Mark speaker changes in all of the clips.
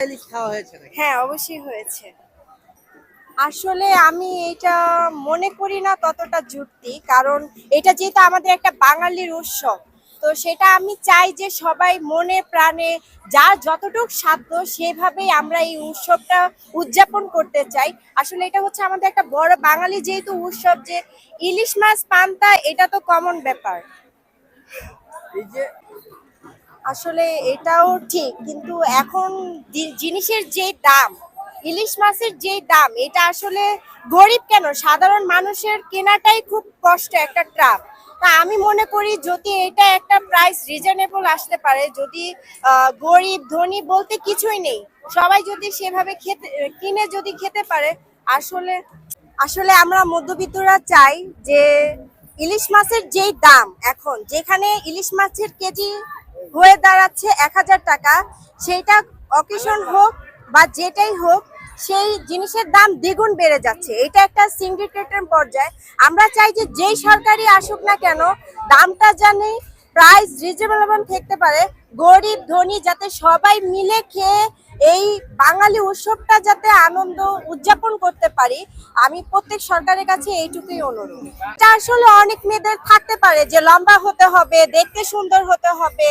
Speaker 1: ইলিশ খাওয়া হয়েছে নাকি?
Speaker 2: হ্যাঁ অবশ্যই হয়েছে। আসলে আমি এটা মনে করি না ততটা যুক্তি কারণ এটা যেহেতু আমাদের একটা বাঙালির উৎসব তো সেটা আমি চাই যে সবাই মনে প্রাণে যার যতটুকু সাধ্য সেভাবেই আমরা এই উৎসবটা উদযাপন করতে চাই। আসলে এটা হচ্ছে আমাদের একটা বড় বাঙালি যেহেতু উৎসব যে ইলিশ মাছ পান্তা এটা তো কমন ব্যাপার।
Speaker 1: এই যে
Speaker 2: আসলে এটাও ঠিক, কিন্তু এখন জিনিসের যে দাম, ইলিশ মাছের যে দাম, এটা আসলে গরিব কেন? সাধারণ মানুষের কেনাটাই খুব কষ্ট একটা ট্রাপ তা আমি মনে করি যদি এটা একটা প্রাইস রিজনেবল আসতে পারে, যদি গরিব, ধনী বলতে কিছুই নেই, সবাই যদি সেভাবে খেতে, কিনে যদি খেতে পারে, আসলে আসলে আমরা মধ্যবিত্তরা চাই যে, ইলিশ মাছের যেই দাম এখন, যেখানে ইলিশ মাছের কেজি হয়ে দাঁড়াচ্ছে এক হাজার টাকা। সেইটা অকেশন হোক বা যেটাই হোক, সেই জিনিসের দাম দ্বিগুণ বেড়ে যাচ্ছে। এটা একটা সিন্ডিকেটের পর্যায়ে। আমরা চাই যে যেই সরকারি আসুক না কেন, দামটা জানি প্রাইস রিজনেবল থাকতে পারে। গরিব, ধনী, যাতে সবাই মিলে খেয়ে এই বাঙালি উৎসবটা যাতে আনন্দ উদযাপন করতে পারি, আমি প্রত্যেক সরকারের কাছে এইটুকুই অনুরোধ। আসলে অনেক মেয়েদের থাকতে পারে যে লম্বা হতে হবে, দেখতে সুন্দর হতে হবে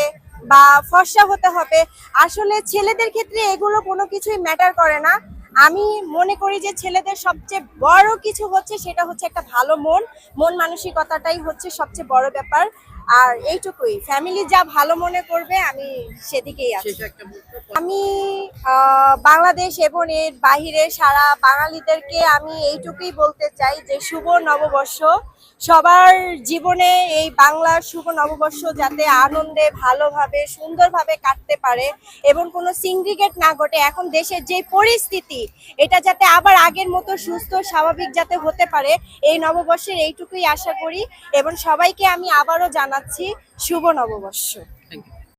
Speaker 2: বা ফর্সা হতে হবে। আসলে ছেলেদের ক্ষেত্রে এগুলো কোনো কিছুই ম্যাটার করে না। আমি মনে করি যে ছেলেদের সবচেয়ে বড় কিছু হচ্ছে সেটা হচ্ছে একটা ভালো মন। মন মানসিকতাটাই হচ্ছে সবচেয়ে বড় ব্যাপার। আর এইটুকুই। ফ্যামিলি যা ভালো মনে করবে আমি সেদিকেই আছি। আমি বাংলাদেশ এবং এর বাহিরে সারা বাঙালিদেরকে আমি এইটুকুই বলতে চাই যে শুভ নববর্ষ। সবার জীবনে এই বাংলার শুভ নববর্ষ যাতে আনন্দে ভালোভাবে সুন্দরভাবে কাটতে পারে এবং কোনো সিন্ডিকেট না ঘটে এখন দেশের যে পরিস্থিতি এটা যাতে আবার আগের মতো সুস্থ স্বাভাবিক যাতে হতে পারে এই নববর্ষের এইটুকুই আশা করি এবং সবাইকে আমি আবারও জানাচ্ছি শুভ নববর্ষ।